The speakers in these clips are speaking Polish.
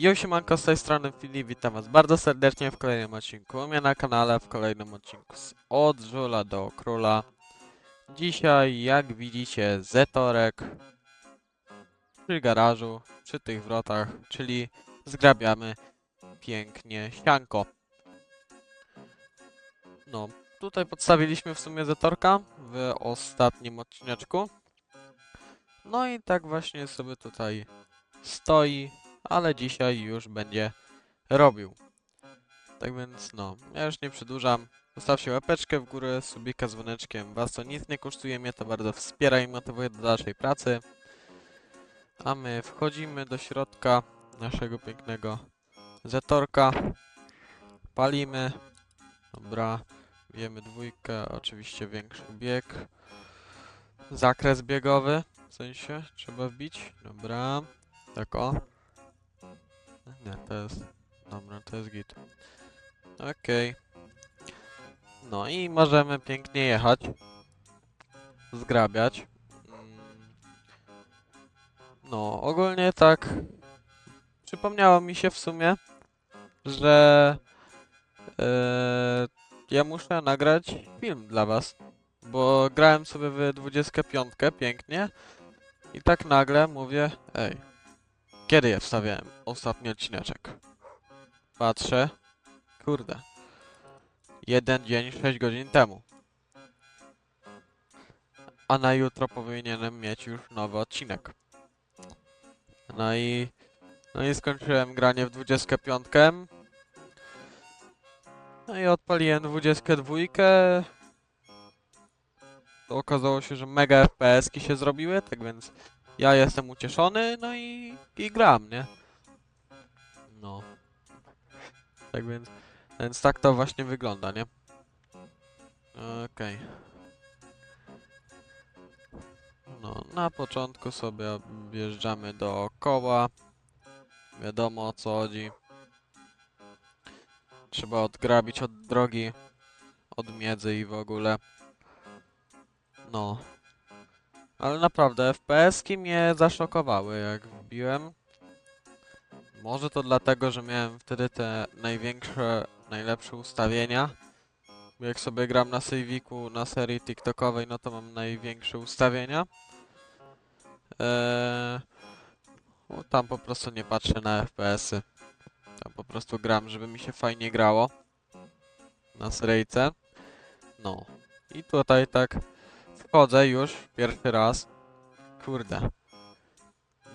Jo, siemanko, z tej strony Filip, witam was bardzo serdecznie w kolejnym odcinku u mnie na kanale, w kolejnym odcinku z Od Żula do Króla. Dzisiaj, jak widzicie, Zetorek przy garażu, przy tych wrotach, czyli zgrabiamy pięknie sianko. No, tutaj podstawiliśmy w sumie Zetorka w ostatnim odcineczku. No i tak właśnie sobie tutaj stoi, ale dzisiaj już będzie robił. Tak więc no, ja już nie przedłużam. Zostawcie łapeczkę w górę, subika z dzwoneczkiem. Was to nic nie kosztuje, mnie to bardzo wspiera i motywuje do dalszej pracy. A my wchodzimy do środka naszego pięknego zetorka. Palimy. Dobra. Wiemy dwójkę, oczywiście większy bieg. Zakres biegowy, w sensie, trzeba wbić. Dobra. Tak o. Nie, to jest... Dobra, to jest git. Okej. No i możemy pięknie jechać. Zgrabiać. Mm. No, ogólnie tak... Przypomniało mi się w sumie, że... e, ja muszę nagrać film dla was. Bo grałem sobie w 25 pięknie. I tak nagle mówię, ej, kiedy ja wstawiałem ostatni odcineczek? Patrzę. Kurde. Jeden dzień, 6 godzin temu. A na jutro powinienem mieć już nowy odcinek. No i... No i skończyłem granie w 25. No i odpaliłem 22. To okazało się, że mega FPS-ki się zrobiły, tak więc ja jestem ucieszony, no i, i gram, nie? No. Tak więc, więc tak to właśnie wygląda, nie? Okej. No, na początku sobie wjeżdżamy dookoła. Wiadomo o co chodzi. Trzeba odgrabić od drogi, od miedzy i w ogóle. No. Ale naprawdę, FPS-ki mnie zaszokowały, jak wbiłem. Może to dlatego, że miałem wtedy te największe, najlepsze ustawienia. Bo jak sobie gram na sejwiku na serii TikTokowej, no to mam największe ustawienia. Eee, bo tam po prostu nie patrzę na FPS-y. Tam po prostu gram, żeby mi się fajnie grało. Na seryjce. No. I tutaj tak wchodzę już pierwszy raz. Kurde.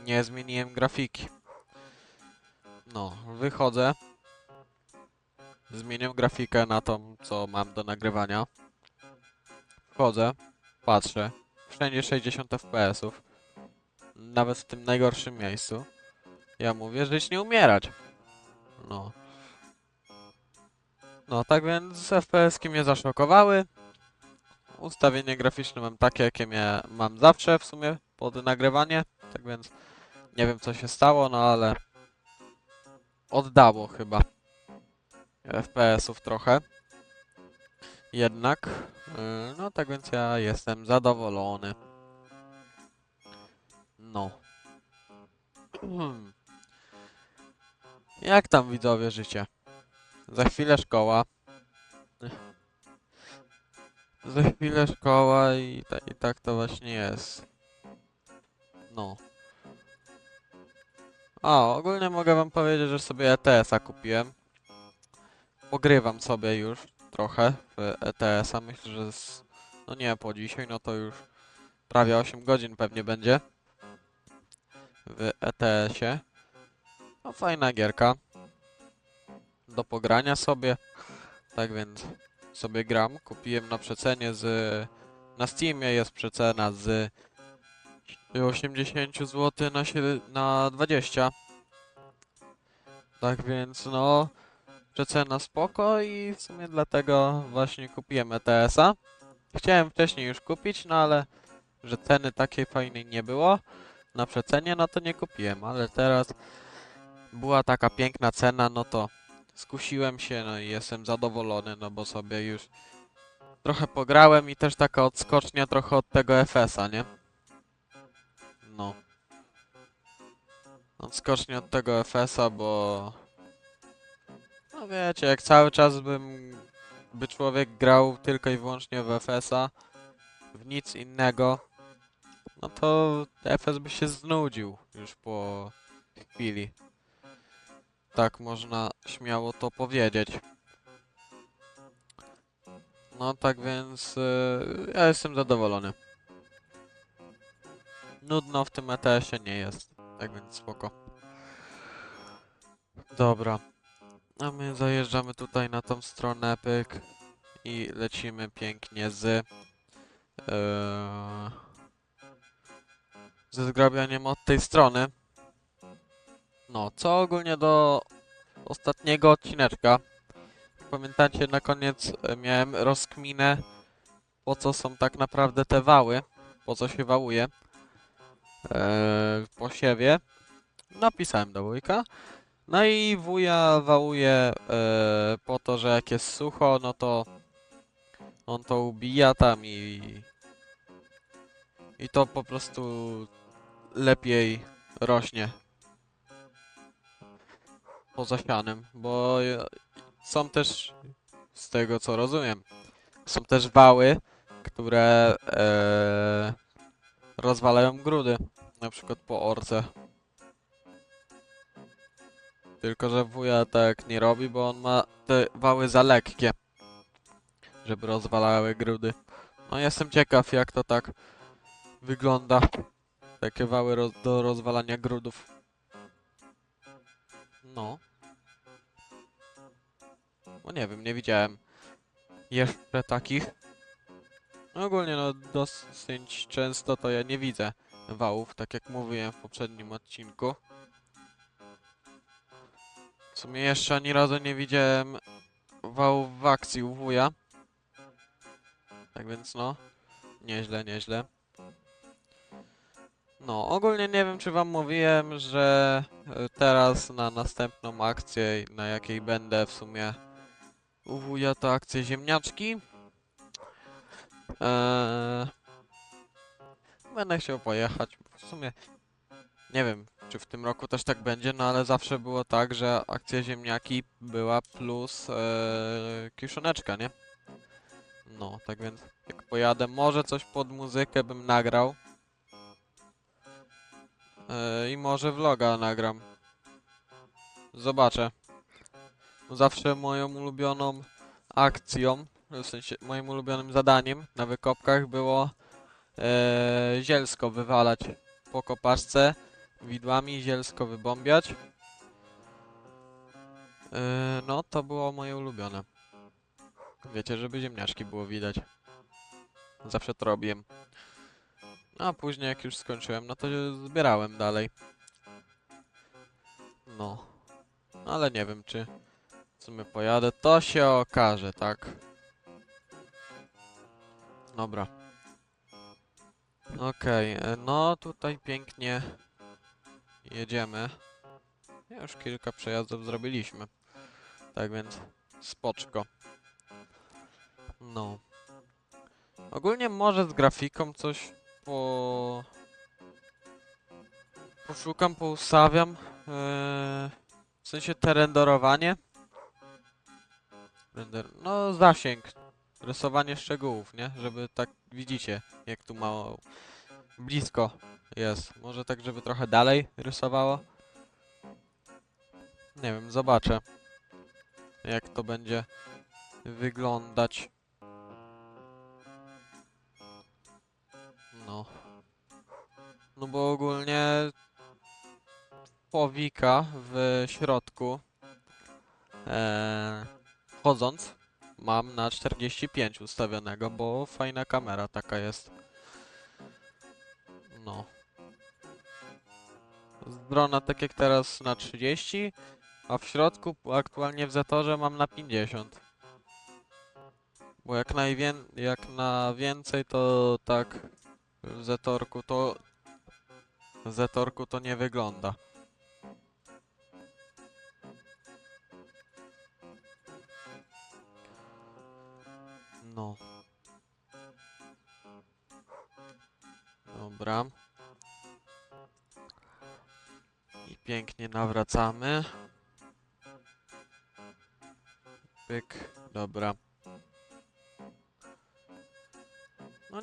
Nie zmieniłem grafiki. No, wychodzę. Zmieniam grafikę na tą, co mam do nagrywania. Wchodzę, patrzę. Wszędzie 60 FPS-ów. Nawet w tym najgorszym miejscu. Ja mówię, żeś nie umierać. No. No, tak więc FPS-ki mnie zaszokowały. Ustawienie graficzne mam takie, jakie mia mam zawsze w sumie pod nagrywanie. Tak więc nie wiem co się stało, no ale oddało chyba FPS-ów trochę. Jednak, yy, no tak więc ja jestem zadowolony. No. Jak tam widzowie życie? Za chwilę szkoła. Za chwilę szkoła i, ta, i tak to właśnie jest. No. A, ogólnie mogę wam powiedzieć, że sobie ETS-a kupiłem. Pogrywam sobie już trochę w ETS-a. Myślę, że z, no nie po dzisiaj, no to już prawie 8 godzin pewnie będzie w ETS-ie. No fajna gierka. Do pogrania sobie. Tak więc sobie gram. Kupiłem na przecenie z... Na Steamie jest przecena z 80 zł na, na 20. Tak więc no... Przecena spoko i w sumie dlatego właśnie kupiłem ETS-a. Chciałem wcześniej już kupić, no ale... Że ceny takiej fajnej nie było na przecenie, no to nie kupiłem, ale teraz była taka piękna cena, no to skusiłem się, no i jestem zadowolony, no bo sobie już trochę pograłem i też taka odskocznia trochę od tego FS-a, nie? No. odskocznie od tego FS-a, bo... No wiecie, jak cały czas bym... by człowiek grał tylko i wyłącznie w FS-a, w nic innego, no to FS by się znudził już po chwili. Tak można śmiało to powiedzieć. No tak więc y, ja jestem zadowolony. Nudno w tym ETS-ie nie jest, tak więc spoko. Dobra. A my zajeżdżamy tutaj na tą stronę, pyk. I lecimy pięknie z... Yy, ze zgrabianiem od tej strony. No, co ogólnie do ostatniego odcineczka. Pamiętacie, na koniec e, miałem rozkminę, po co są tak naprawdę te wały, po co się wałuje e, w posiewie. Napisałem do wujka. No i wuja wałuje e, po to, że jak jest sucho, no to on to ubija tam i i to po prostu lepiej rośnie poza sianem, bo są też, z tego co rozumiem, są też wały, które e, rozwalają grudy, na przykład po orce. Tylko, że wuja tak nie robi, bo on ma te wały za lekkie, żeby rozwalały grudy. No jestem ciekaw, jak to tak wygląda. Takie wały roz do rozwalania grudów. No. No nie wiem, nie widziałem jeszcze takich. No ogólnie no dosyć często to ja nie widzę wałów, tak jak mówiłem w poprzednim odcinku. W sumie jeszcze ani razu nie widziałem wałów w akcji u wuja. Tak więc no, nieźle, nieźle. No, ogólnie nie wiem, czy wam mówiłem, że e, teraz na następną akcję, na jakiej będę w sumie u wuja, to akcje ziemniaczki. Eee, będę chciał pojechać. W sumie nie wiem, czy w tym roku też tak będzie, no ale zawsze było tak, że akcja ziemniaki była plus e, kiszoneczka, nie? No, tak więc jak pojadę, może coś pod muzykę bym nagrał. E, I może vloga nagram. Zobaczę. Zawsze moją ulubioną akcją, w sensie moim ulubionym zadaniem na wykopkach było e, zielsko wywalać po kopaczce, widłami zielsko wybombiać. E, no, to było moje ulubione. Wiecie, żeby ziemniaczki było widać. Zawsze to robiłem. A później jak już skończyłem, no to zbierałem dalej. No. Ale nie wiem, czy w sumie pojadę. To się okaże, tak? Dobra. Okej, e, no tutaj pięknie jedziemy. Już kilka przejazdów zrobiliśmy. Tak więc spoczko. No. Ogólnie może z grafiką coś po... Poszukam, poustawiam. Yy, w sensie te renderowanie. Render... No zasięg. Rysowanie szczegółów, nie? Żeby tak widzicie, jak tu mało blisko jest. Może tak, żeby trochę dalej rysowało. Nie wiem, zobaczę. Jak to będzie wyglądać. No bo ogólnie powika w środku e, wchodząc mam na 45 ustawionego, bo fajna kamera taka jest. No. Z drona tak jak teraz na 30, a w środku aktualnie w Zetorze mam na 50. Bo jak, najwię jak na więcej to tak w Zetorku to Zetorku to nie wygląda. No. Dobra. I pięknie nawracamy. Pyk, dobra.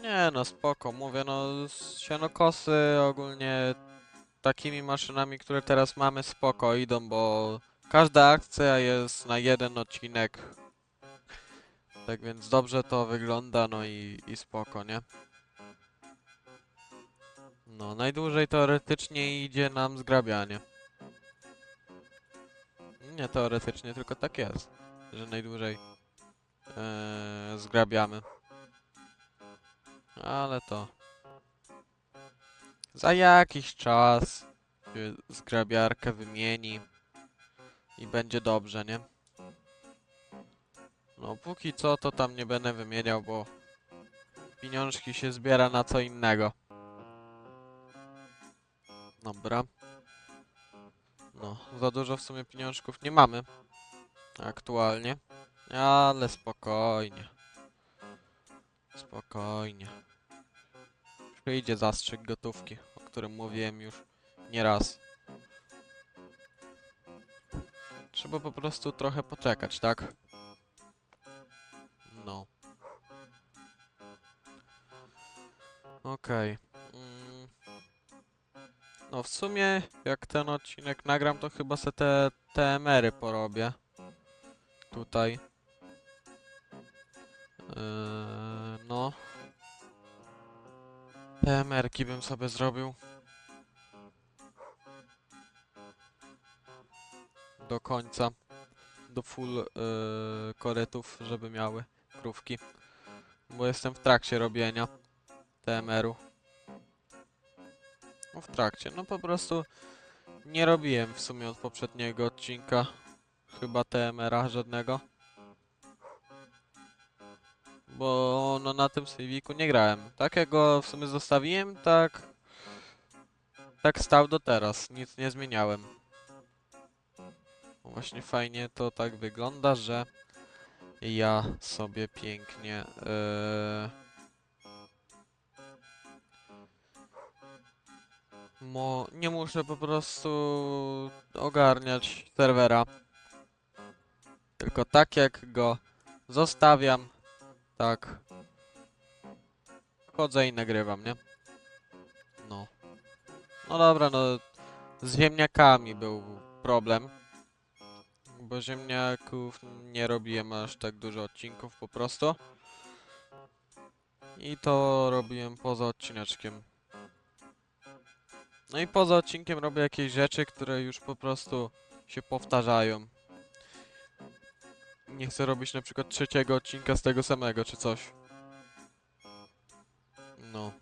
Nie, no spoko, mówię, no sianokosy ogólnie takimi maszynami, które teraz mamy, spoko idą, bo każda akcja jest na jeden odcinek. Tak więc dobrze to wygląda, no i, i spoko, nie? No, najdłużej teoretycznie idzie nam zgrabianie. Nie teoretycznie, tylko tak jest, że najdłużej e, zgrabiamy. Ale to za jakiś czas zgrabiarkę wymieni i będzie dobrze, nie? No póki co to tam nie będę wymieniał, bo pieniążki się zbiera na co innego. Dobra. No, za dużo w sumie pieniążków nie mamy. Aktualnie. Ale spokojnie. Spokojnie. Przyjdzie zastrzyk gotówki, o którym mówiłem już nieraz. Trzeba po prostu trochę poczekać, tak? No. Okej. Mm. No w sumie, jak ten odcinek nagram, to chyba se te TMR-y porobię. Tutaj. Yy, no. TMR-ki bym sobie zrobił. Do końca. Do full yy, korytów, żeby miały krówki. Bo jestem w trakcie robienia TMR-u. No w trakcie, no po prostu nie robiłem w sumie od poprzedniego odcinka chyba TMR-a żadnego. Bo no na tym sejwiku nie grałem. Tak jak go w sumie zostawiłem, tak tak stał do teraz, nic nie zmieniałem. Właśnie fajnie to tak wygląda, że ja sobie pięknie yy, Mo nie muszę po prostu ogarniać serwera. Tylko tak jak go zostawiam, tak wchodzę i nagrywam, nie? No. No dobra, no z ziemniakami był problem. Bo ziemniaków nie robiłem aż tak dużo odcinków po prostu. I to robiłem poza odcineczkiem. No i poza odcinkiem robię jakieś rzeczy, które już po prostu się powtarzają. Nie chcę robić na przykład trzeciego odcinka z tego samego, czy coś. No.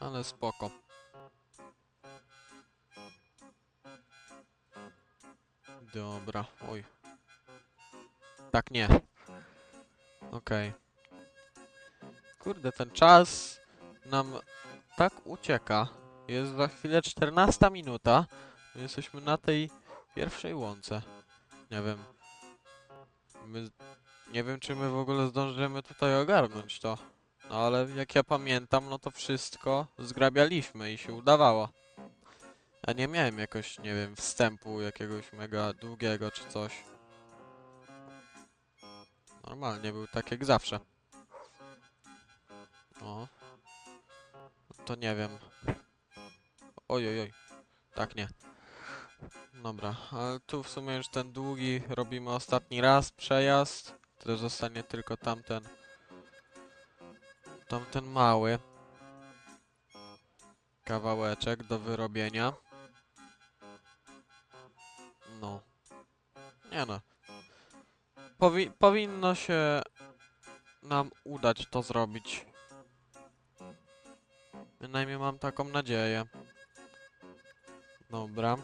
Ale spoko. Dobra, oj. Tak nie. Okej. Kurde, ten czas nam tak ucieka. Jest za chwilę 14 minuta. My Jesteśmy na tej pierwszej łące. Nie wiem. My, nie wiem, czy my w ogóle zdążymy tutaj ogarnąć to. No ale jak ja pamiętam, no to wszystko zgrabialiśmy i się udawało. Ja nie miałem jakoś, nie wiem, wstępu jakiegoś mega długiego czy coś. Normalnie był tak jak zawsze. O. To nie wiem. Oj, oj, oj. Tak nie. Dobra, ale tu w sumie już ten długi robimy ostatni raz przejazd. To zostanie tylko tamten. Tamten mały. Kawałeczek do wyrobienia. No. Nie no. Powi powinno się nam udać to zrobić. Bynajmniej mam taką nadzieję. Dobra.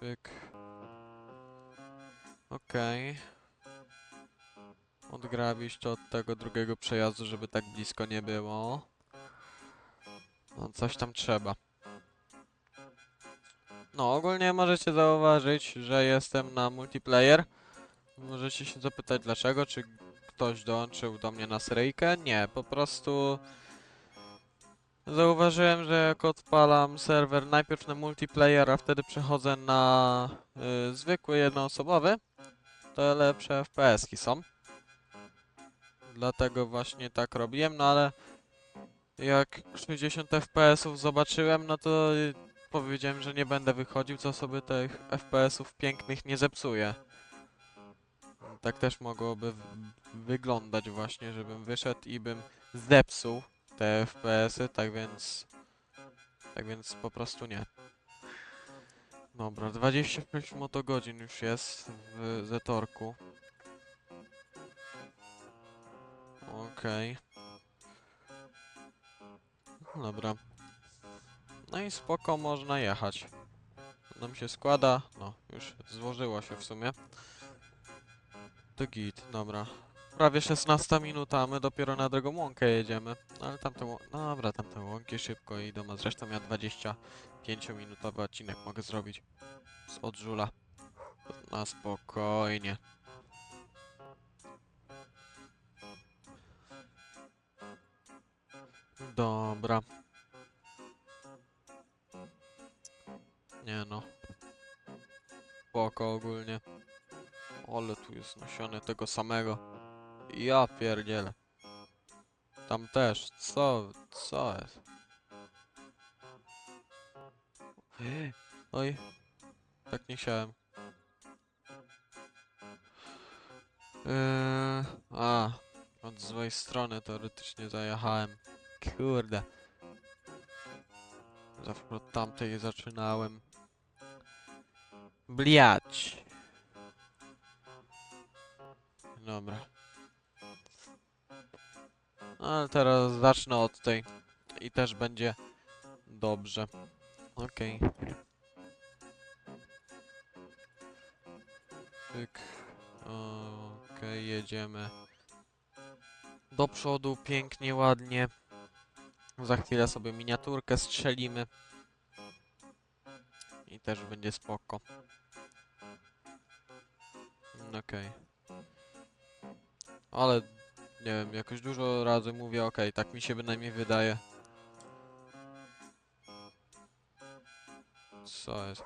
Pyk. Okej. Odgrabić to od tego drugiego przejazdu, żeby tak blisko nie było. No, coś tam trzeba. No, ogólnie możecie zauważyć, że jestem na multiplayer. Możecie się zapytać dlaczego, czy ktoś dołączył do mnie na seryjkę? Nie, po prostu Zauważyłem, że jak odpalam serwer najpierw na multiplayer, a wtedy przechodzę na y, zwykły jednoosobowy, to lepsze FPS-ki są. Dlatego właśnie tak robiłem, no ale jak 60 FPS-ów zobaczyłem, no to y, powiedziałem, że nie będę wychodził, co sobie tych FPS-ów pięknych nie zepsuje. Tak też mogłoby wyglądać właśnie, żebym wyszedł i bym zepsuł te FPS-y, tak więc... Tak więc po prostu nie. Dobra, 25 motogodzin już jest w Zetorku. Okej. Dobra. No i spoko, można jechać. Nam się składa, no już złożyło się w sumie. To git, dobra. Prawie 16 minuta, a my dopiero na drugą łąkę jedziemy. No ale tamte łą- no dobra, tamte łąki szybko idą, a zresztą ja 25-minutowy odcinek mogę zrobić z odżula. Na spokojnie. Dobra. Nie no. Spoko ogólnie. Ale tu jest nasione tego samego. Ja pierdzielę. Tam też. Co? Co jest? Oj. Tak nie chciałem. Eee, a. Od złej strony teoretycznie zajechałem. Kurde. Zawsze od tamtej zaczynałem. Bliać. Dobra. No, Ale teraz zacznę od tej. I też będzie dobrze. Okej. Pyk. Okej, jedziemy. Do przodu, pięknie, ładnie. Za chwilę sobie miniaturkę strzelimy. I też będzie spoko. Okej. Ale nie wiem, jakoś dużo razy mówię okej, tak mi się bynajmniej wydaje. Co jest?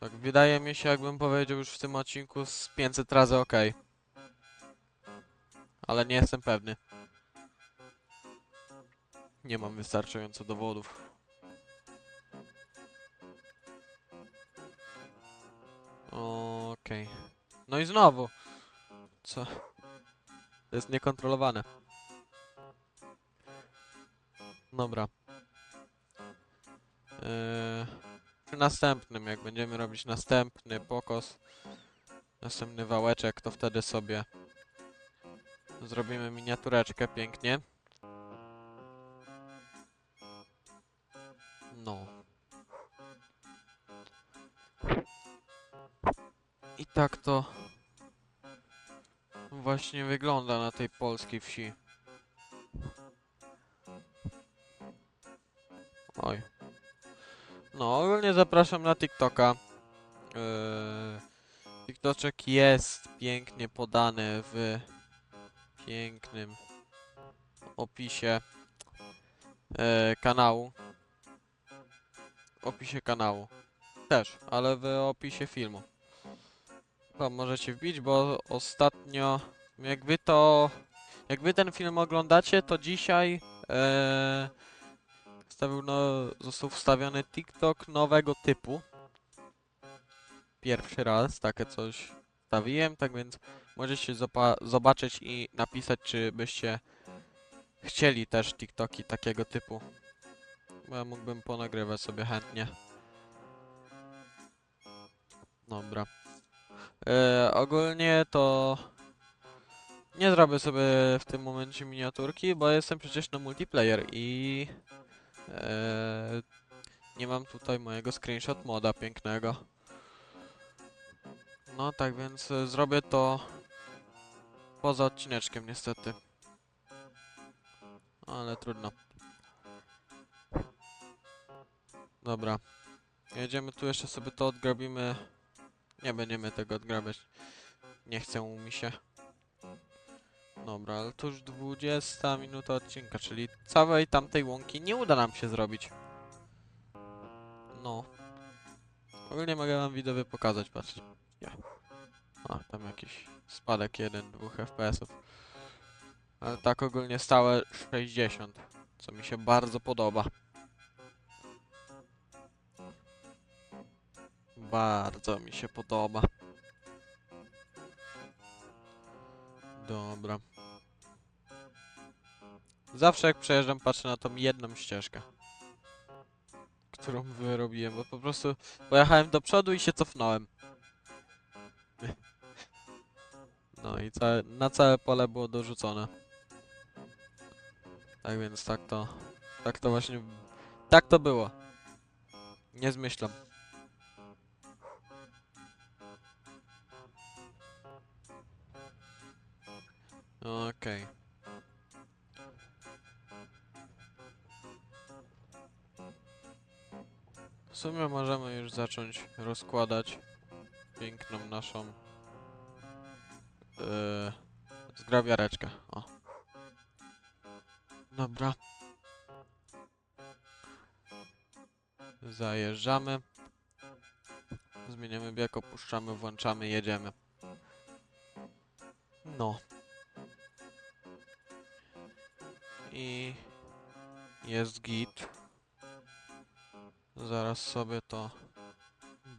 Tak wydaje mi się, jakbym powiedział już w tym odcinku z 500 razy okej. Ale nie jestem pewny. Nie mam wystarczająco dowodów. Okej. No i znowu. Co? Jest niekontrolowane. Dobra. Eee, przy następnym, jak będziemy robić następny pokos, następny wałeczek, to wtedy sobie zrobimy miniatureczkę pięknie. No. I tak to właśnie wygląda na tej polskiej wsi. Oj. No, ogólnie zapraszam na TikToka. Yy, TikToczek jest pięknie podany w pięknym opisie yy, kanału. Opisie kanału. Też, ale w opisie filmu. Tam możecie wbić, bo ostatnio, jak wy to, jak wy ten film oglądacie, to dzisiaj e, no, został wstawiony TikTok nowego typu. Pierwszy raz takie coś wstawiłem, tak więc możecie zobaczyć i napisać, czy byście chcieli też TikToki takiego typu. Bo ja mógłbym ponagrywać sobie chętnie. Dobra. E, ogólnie to nie zrobię sobie w tym momencie miniaturki, bo jestem przecież na multiplayer i e, nie mam tutaj mojego screenshot moda pięknego. No tak więc e, zrobię to poza odcineczkiem niestety. Ale trudno. Dobra. Jedziemy tu jeszcze sobie to odgrabimy. Nie będziemy tego odgrabiać. Nie chce mi się. Dobra, ale to już 20 minuta odcinka, czyli całej tamtej łąki nie uda nam się zrobić. No. Ogólnie mogę wam widzowie pokazać, patrzcie. Ja. A, tam jakiś spadek 1-2 FPS-ów. Ale tak ogólnie stałe 60, co mi się bardzo podoba. Bardzo mi się podoba. Dobra. Zawsze jak przejeżdżam patrzę na tą jedną ścieżkę. Którą wyrobiłem, bo po prostu pojechałem do przodu i się cofnąłem. No i całe, na całe pole było dorzucone. Tak więc tak to, tak to właśnie, tak to było. Nie zmyślam. W sumie możemy już zacząć rozkładać piękną naszą yy, zgrabiareczkę. O. Dobra. Zajeżdżamy. Zmieniamy bieg, opuszczamy, włączamy, jedziemy. No. I jest git. Zaraz sobie to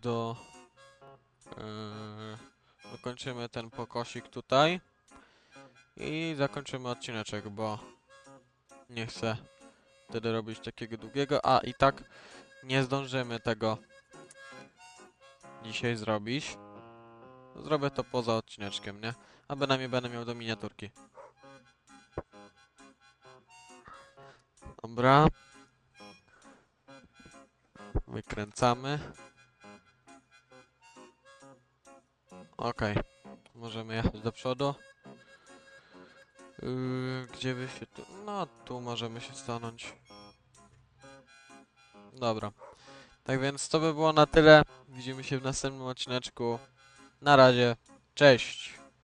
do yy, dokończymy ten pokosik tutaj i zakończymy odcineczek, bo nie chcę wtedy robić takiego długiego, a i tak nie zdążymy tego dzisiaj zrobić. Zrobię to poza odcineczkiem, nie? A bynajmniej będę miał do miniaturki. Dobra. Wykręcamy. Okej. Możemy jechać do przodu. Yy, gdzie by się tu... No, tu możemy się stanąć. Dobra. Tak więc to by było na tyle. Widzimy się w następnym odcineczku. Na razie. Cześć.